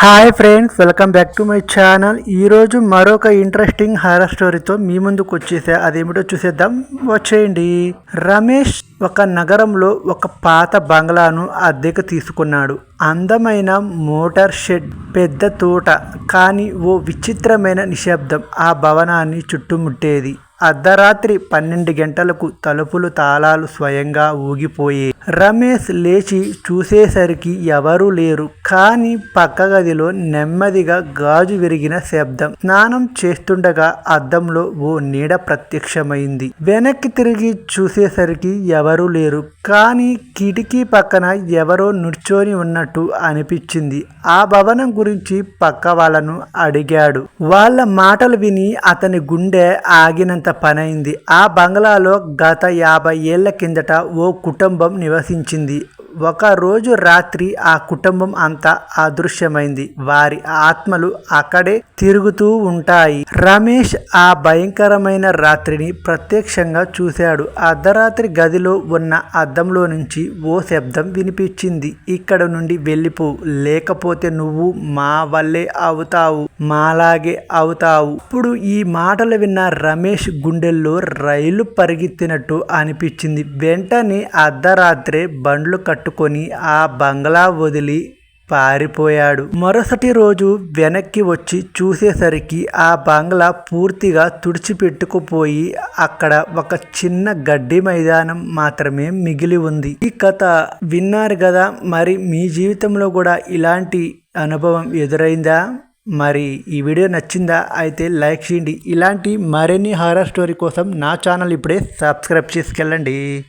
Hi friends welcome back to my channel. ఈరోజు మరొక interesting horror స్టోరీతో మీ ముందుకు వచ్చేసా. అదేమిటో చూసేద్దాం. వచ్చేయండి. రమేష్ ఒక నగరంలో ఒక పాత బంగ్లాను అద్దెకు తీసుకున్నాడు. అందమైన మోటార్ షెడ్ పెద్ద తోట కానీ ఓ విచిత్రమైన నిశ్శబ్దం ఆ భవనాన్ని చుట్టుముట్టేది. అర్ధరాత్రి పన్నెండు గంటలకు తలుపులు తాళాలు స్వయంగా ఊగిపోయి. రమేష్ లేచి చూసేసరికి ఎవరూ లేరు. కానీ పక్క గదిలో నెమ్మదిగా గాజు విరిగిన శబ్దం. స్నానం చేస్తుండగా అద్దంలో ఓ నీడ ప్రత్యక్షమైంది. వెనక్కి తిరిగి చూసేసరికి ఎవరూ లేరు. కానీ కిటికీ పక్కన ఎవరో నుంచొని ఉన్నట్టు అనిపించింది. ఆ భవనం గురించి పక్క వాళ్ళను అడిగాడు. వాళ్ళ మాటలు విని అతని గుండె ఆగినంత పనైంది. ఆ బంగ్లాలో గత యాభై ఏళ్ళ కిందట ఓ కుటుంబం నివసించింది. ఒక రోజు రాత్రి ఆ కుటుంబం అంతా అదృశ్యమైంది. వారి ఆత్మలు అక్కడే తిరుగుతూ ఉంటాయి. రమేష్ ఆ భయంకరమైన రాత్రిని ప్రత్యక్షంగా చూశాడు. అర్ధరాత్రి గదిలో ఉన్న అద్దంలో నుంచి ఓ శబ్దం వినిపించింది. ఇక్కడ నుండి వెళ్ళిపో లేకపోతే నువ్వు మా వల్లే అవుతావు మాలాగే అవుతావు. ఇప్పుడు ఈ మాటలు విన్న రమేష్ గుండెల్లో రైలు పరిగెత్తినట్టు అనిపించింది. వెంటనే అర్ధరాత్రే బండ్లు కట్టుకొని ఆ బంగ్లా వదిలి పారిపోయాడు. మరుసటి రోజు వెనక్కి వచ్చి చూసేసరికి ఆ బంగ్లా పూర్తిగా తుడిచిపెట్టుకుపోయి అక్కడ ఒక చిన్న గడ్డి మైదానం మాత్రమే మిగిలి ఉంది. ఈ కథ విన్నారు కదా మరి మీ జీవితంలో కూడా ఇలాంటి అనుభవం ఎదురైందా? మరి ఈ వీడియో నచ్చిందా? అయితే లైక్ చేయండి. ఇలాంటి మరిన్ని హారర్ స్టోరీ కోసం నా ఛానల్ ఇప్పుడే సబ్స్క్రైబ్ చేసుకెళ్ళండి.